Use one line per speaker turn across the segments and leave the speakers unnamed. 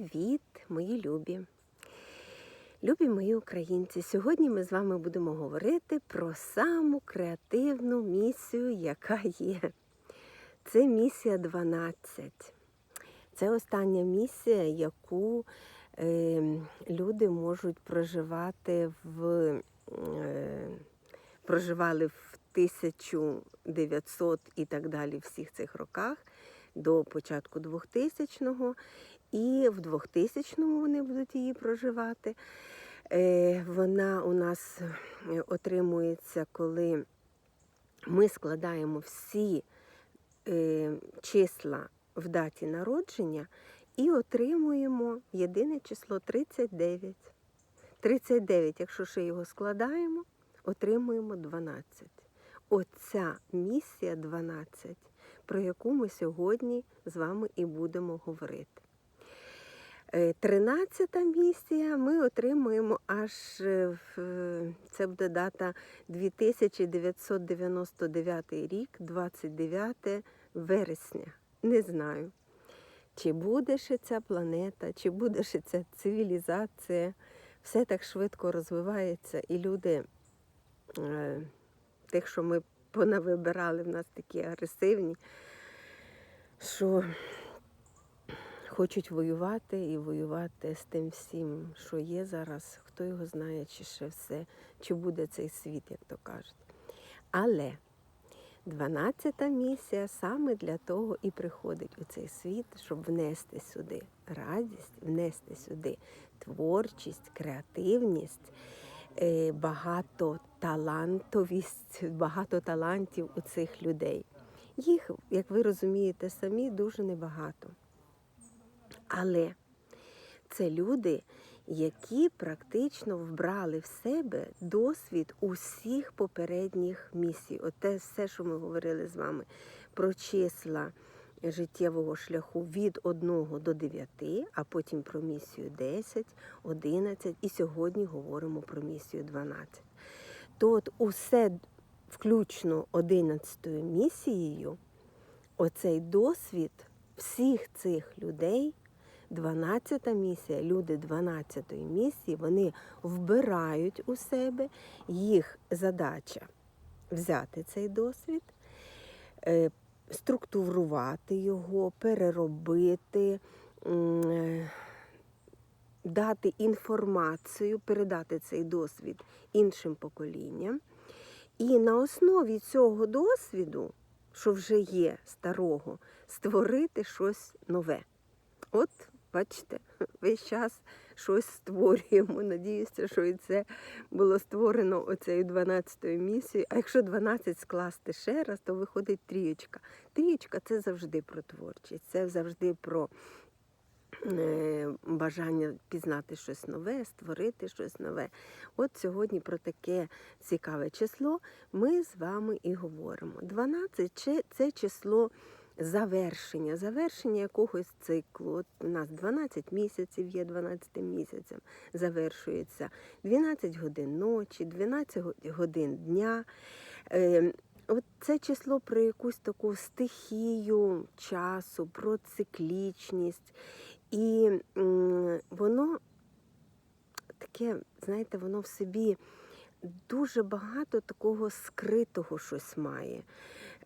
Привіт, мої любі! Любі мої українці! Сьогодні ми з вами будемо говорити про саму креативну місію, яка є. Це місія 12. Це остання місія, яку е, люди можуть проживати в е, проживали в 1900 і так далі всіх цих роках до початку 2000-го. І в 2000-му вони будуть її проживати. Е, Вона у нас е, отримується, коли ми складаємо всі е, числа в даті народження і отримуємо єдине число 39. 39, якщо ще його складаємо, отримуємо 12. Оця місія 12, про яку ми сьогодні з вами і будемо говорити. Тринадцята місія ми отримуємо аж це буде дата 2999 рік, 29 вересня. Не знаю, чи буде ще ця планета, чи буде ще ця цивілізація. Все так швидко розвивається, і люди, тих, що ми понавибирали, в нас такі агресивні, що хочуть воювати і воювати з тим всім, що є зараз. Хто його знає, чи ще все, чи буде цей світ, як то кажуть. Але 12-та місія саме для того і приходить у цей світ, щоб внести сюди радість, внести сюди творчість, креативність, багатоталантовість, багато талантів у цих людей. Їх, як ви розумієте, самі дуже небагато. Але це люди, які практично вбрали в себе досвід усіх попередніх місій. Оте все, що ми говорили з вами про числа життєвого шляху від 1 до 9, а потім про місію 10, 11 і сьогодні говоримо про місію 12. То от усе включно 11 місією, оцей досвід всіх цих людей. 12-та місія, люди 12-ї місії, вони вбирають у себе їх задача взяти цей досвід, структурувати його, переробити, дати інформацію, передати цей досвід іншим поколінням. І на основі цього досвіду, що вже є старого, створити щось нове. От Бачите, весь час щось створюємо. Надіюся, що і це було створено оцею 12-ю місією. А якщо 12 скласти ще раз, то виходить трієчка. Трієчка це завжди про творчість, це завжди про бажання пізнати щось нове, створити щось нове. От сьогодні про таке цікаве число ми з вами і говоримо. 12 це число завершення, завершення якогось циклу. От У нас 12 місяців є 12 місяцем, завершується 12 годин ночі, 12 годин дня. Е, От це число про якусь таку стихію часу, про циклічність. І воно таке, знаєте, воно в собі дуже багато такого скритого щось має.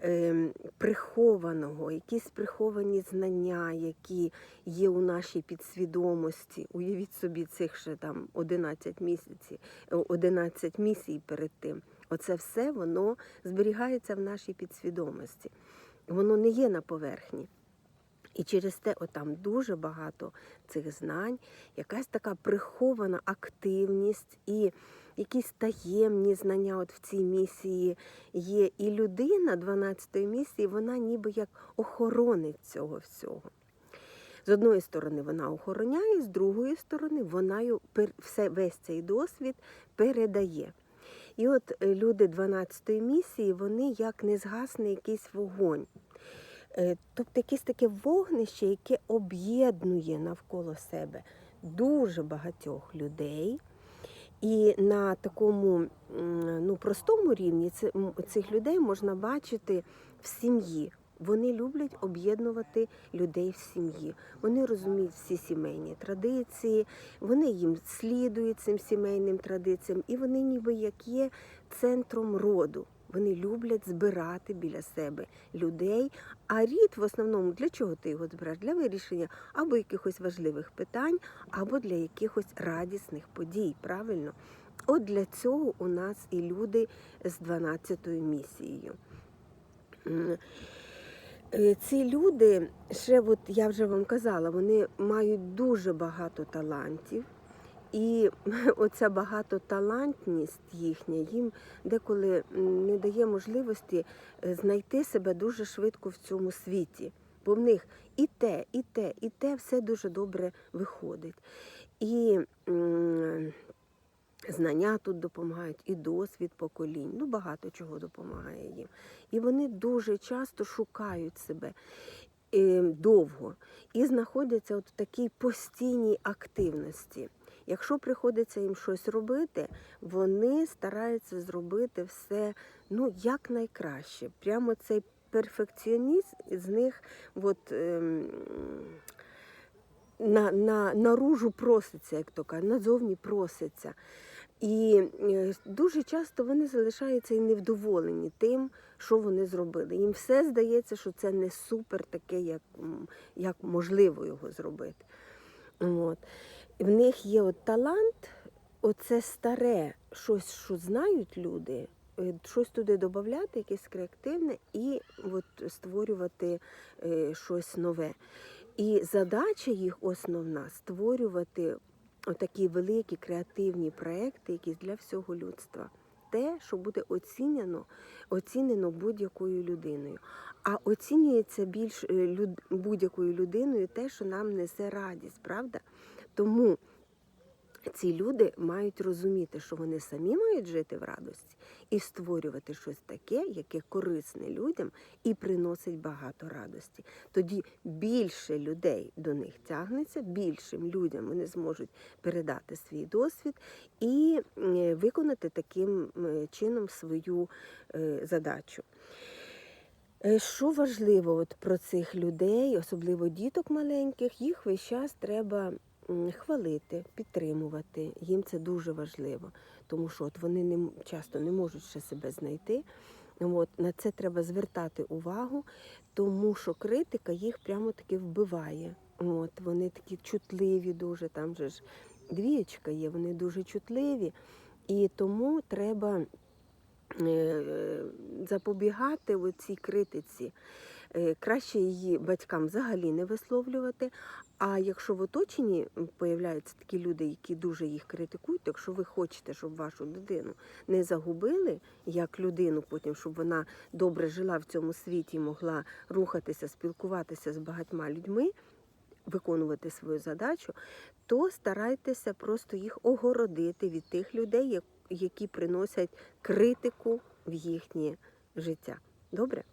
Ем, прихованого, якісь приховані знання, які є у нашій підсвідомості. Уявіть собі, цих ще там 11 місяців, 11 місій перед тим. Оце все воно зберігається в нашій підсвідомості. Воно не є на поверхні. І через те отам дуже багато цих знань, якась така прихована активність і якісь таємні знання от в цій місії є. І людина 12-ї місії, вона ніби як охоронить цього всього. З одної сторони, вона охороняє, з другої сторони, вона все, весь цей досвід передає. І от е, люди 12-ї місії, вони як не згасне якийсь вогонь. Е, тобто якесь таке вогнище, яке об'єднує навколо себе дуже багатьох людей. І на такому ну, простому рівні цих людей можна бачити в сім'ї. Вони люблять об'єднувати людей в сім'ї. Вони розуміють всі сімейні традиції, вони їм слідують цим сімейним традиціям, і вони ніби як є центром роду. Вони люблять збирати біля себе людей. А рід в основному для чого ти його збираєш? Для вирішення або якихось важливих питань, або для якихось радісних подій. Правильно? От для цього у нас і люди з 12-ю місією. Е, Ці люди, ще от я вже вам казала, вони мають дуже багато талантів. І оця багатоталантність їхня їм деколи не дає можливості е, знайти себе дуже швидко в цьому світі. Бо в них і те, і те, і те все дуже добре виходить. І знання тут допомагають, і досвід поколінь. Ну, багато чого допомагає їм. І вони дуже часто шукають себе е, довго і знаходяться от в такій постійній активності. Якщо приходиться їм щось робити, вони стараються зробити все ну, якнайкраще. Прямо цей перфекціоніст з них от, ем, на, на, наружу проситься, як то кажуть, назовні проситься. І е, дуже часто вони залишаються і невдоволені тим, що вони зробили. Їм все здається, що це не супер таке, як, як можливо його зробити. От. В них є от талант, оце старе, щось, що знають люди, е, щось туди додати, якесь креативне, і от створювати е, щось нове. І задача їх основна створювати отакі великі креативні проекти, якісь для всього людства. Те, що буде оцінено, оцінено будь-якою людиною. А оцінюється більш е, люд- будь-якою людиною те, що нам несе радість, правда? Тому ці люди мають розуміти, що вони самі мають жити в радості і створювати щось таке, яке корисне людям і приносить багато радості. Тоді більше людей до них тягнеться, більшим людям вони зможуть передати свій досвід і виконати таким чином свою е, задачу. Е, Що важливо от про цих людей, особливо діток маленьких, їх весь час треба хвалити, підтримувати. Їм це дуже важливо, тому що от вони не, часто не можуть ще себе знайти. От, на це треба звертати увагу, тому що критика їх прямо таки вбиває. От, вони такі чутливі дуже, там же ж двієчка є, вони дуже чутливі. І тому треба е, запобігати цій критиці. Е, Краще її батькам взагалі не висловлювати. А якщо в оточенні появляються такі люди, які дуже їх критикують, якщо ви хочете, щоб вашу дитину не загубили як людину, потім щоб вона добре жила в цьому світі, могла рухатися, спілкуватися з багатьма людьми, виконувати свою задачу, то старайтеся просто їх огородити від тих людей, які приносять критику в їхнє життя. Добре?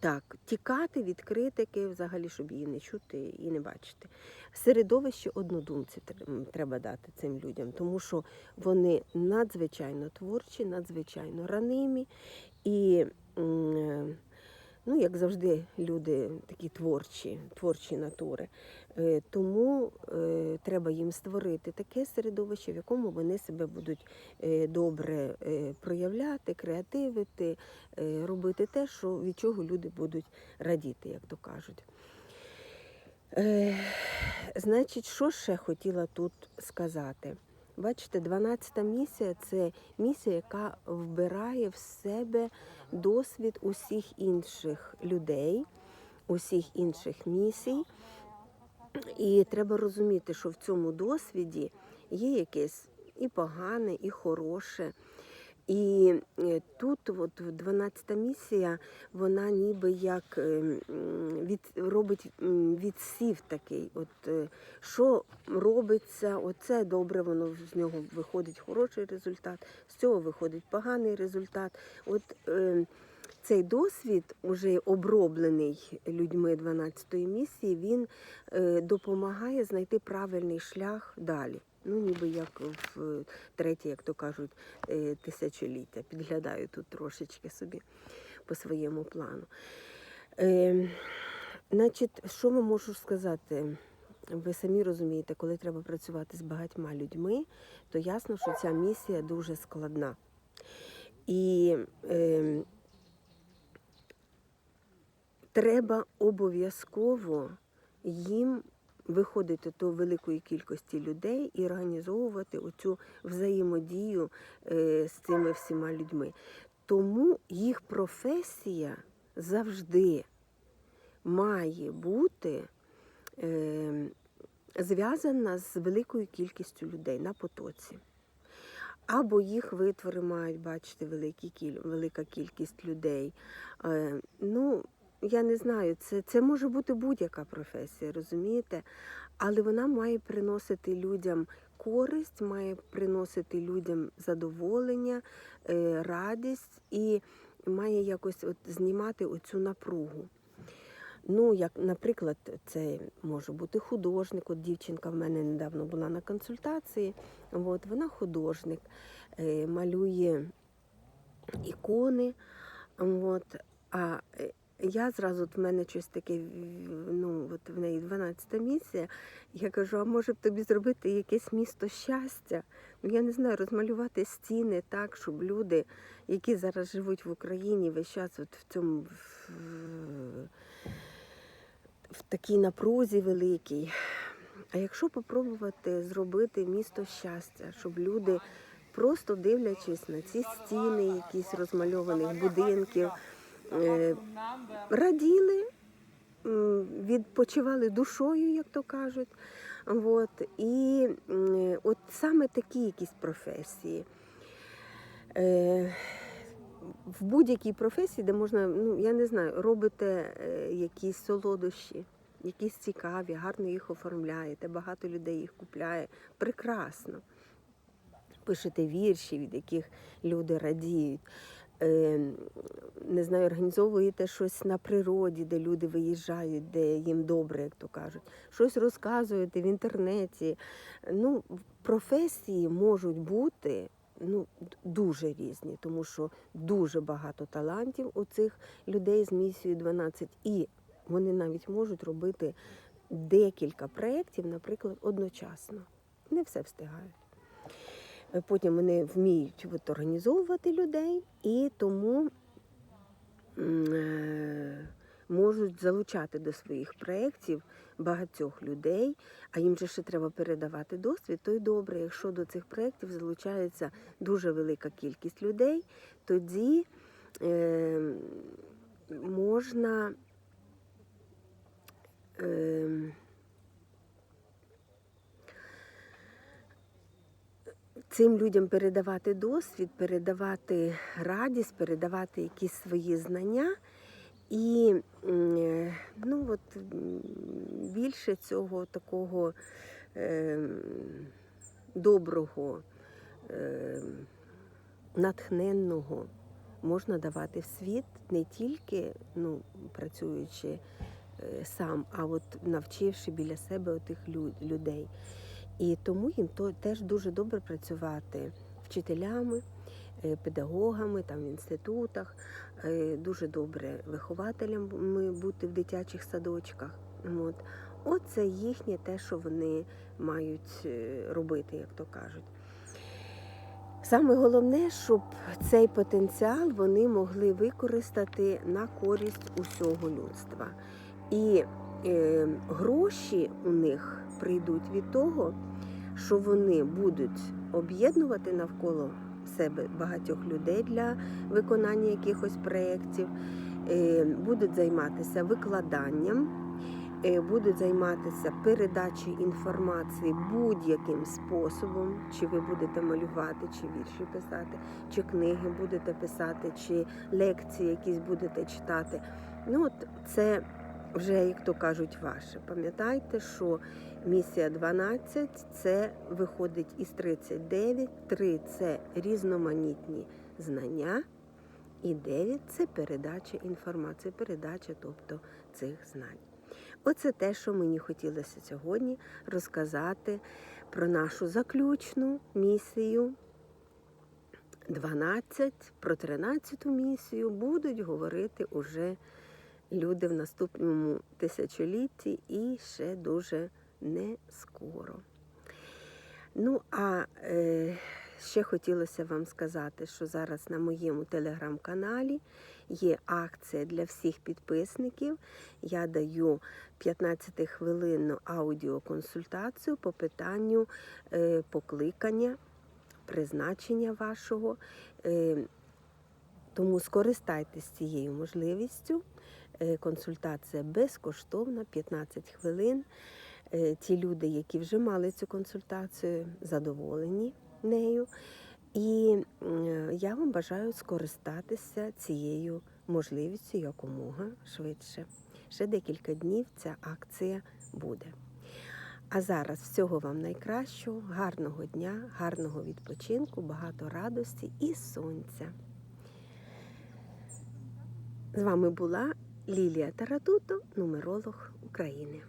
Так, тікати від критики, взагалі, щоб її не чути і не бачити. Середовище однодумці тр- треба дати цим людям, тому що вони надзвичайно творчі, надзвичайно ранимі і, е, ну, як завжди, люди такі творчі, творчі натури. Е, Тому е, треба їм створити таке середовище, в якому вони себе будуть е, добре проявляти, креативити, робити те, що, від чого люди будуть радіти, як то кажуть. Значить, що ще хотіла тут сказати? Бачите, 12-та місія це місія, яка вбирає в себе досвід усіх інших людей, усіх інших місій. І треба розуміти, що в цьому досвіді є якесь і погане, і хороше. І е, тут, от 12-та місія, вона ніби як е, від, робить відсів такий. От е, що робиться, оце добре, воно з нього виходить хороший результат, з цього виходить поганий результат. От е, цей досвід, уже оброблений людьми 12-ї місії, він е, допомагає знайти правильний шлях далі. Ну, ніби як в е, третє, як то кажуть, е, тисячоліття. Підглядаю тут трошечки собі по своєму плану. Е, значить, що ми можу сказати? Ви самі розумієте, коли треба працювати з багатьма людьми, то ясно, що ця місія дуже складна. І е, треба обов'язково їм виходити до великої кількості людей і організовувати оцю взаємодію е, з цими всіма людьми. Тому їх професія завжди має бути е, зв'язана з великою кількістю людей на потоці. Або їх витвори мають бачити велика кількість людей. Е, ну, я не знаю, це, це може бути будь-яка професія, розумієте? Але вона має приносити людям користь, має приносити людям задоволення, е, радість і має якось от знімати оцю напругу. Ну, як, наприклад, це може бути художник. От дівчинка в мене недавно була на консультації. От, вона художник, е, малює ікони. От, а е, я зразу от в мене щось таке, ну, от в неї 12 місія. Я кажу, а може б тобі зробити якесь місто щастя? Ну, я не знаю, розмалювати стіни так, щоб люди, які зараз живуть в Україні, весь час от в цьому в, в такій напрузі великій. А якщо попробувати зробити місто щастя, щоб люди, просто дивлячись на ці стіни, якісь розмальованих будинків, раділи, відпочивали душою, як то кажуть. От. І от саме такі якісь професії. Е, в будь-якій професії, де можна, ну я не знаю, робите е, якісь солодощі, якісь цікаві, гарно їх оформляєте, багато людей їх купляє. Прекрасно. Пишете вірші, від яких люди радіють. Е, не знаю, організовуєте щось на природі, де люди виїжджають, де їм добре, як то кажуть. Щось розказуєте в інтернеті. Ну, професії можуть бути ну, дуже різні, тому що дуже багато талантів у цих людей з місією 12. І вони навіть можуть робити декілька проєктів, наприклад, одночасно. Не все встигають. Потім вони вміють от, організовувати людей і тому е, можуть залучати до своїх проєктів багатьох людей, а їм же ще треба передавати досвід, то й добре, якщо до цих проєктів залучається дуже велика кількість людей, тоді е, можна е, цим людям передавати досвід, передавати радість, передавати якісь свої знання. І ну, от, більше цього такого е, доброго, е, натхненного можна давати в світ не тільки ну, працюючи е, сам, а от навчивши біля себе отих людей. І тому їм то теж дуже добре працювати вчителями, е, педагогами там в інститутах, е, дуже добре вихователями бути в дитячих садочках. От. Оце їхнє те, що вони мають е, робити, як то кажуть. Саме головне, щоб цей потенціал вони могли використати на користь усього людства. І е, гроші у них прийдуть від того, що вони будуть об'єднувати навколо себе багатьох людей для виконання якихось проєктів, е, будуть займатися викладанням, е, будуть займатися передачею інформації будь-яким способом, чи ви будете малювати, чи вірші писати, чи книги будете писати, чи лекції якісь будете читати. Ну от це вже, як то кажуть, ваше. Пам'ятайте, що місія 12 це виходить із 39, 3 це різноманітні знання, і 9 це передача інформації, передача, тобто цих знань. Оце те, що мені хотілося сьогодні розказати про нашу заключну місію. 12, про 13 місію будуть говорити уже люди в наступному тисячолітті і ще дуже не скоро. Ну, а е, ще хотілося вам сказати, що зараз на моєму телеграм-каналі є акція для всіх підписників. Я даю 15-хвилинну аудіоконсультацію по питанню е, покликання, призначення вашого. Е, тому скористайтесь цією можливістю. Е, Консультація безкоштовна, 15 хвилин. Е, Ті люди, які вже мали цю консультацію, задоволені нею. І я вам бажаю скористатися цією можливістю якомога швидше. Ще декілька днів ця акція буде. А зараз всього вам найкращого, гарного дня, гарного відпочинку, багато радості і сонця. З вами була Лілія Таратуто, нумеролог України.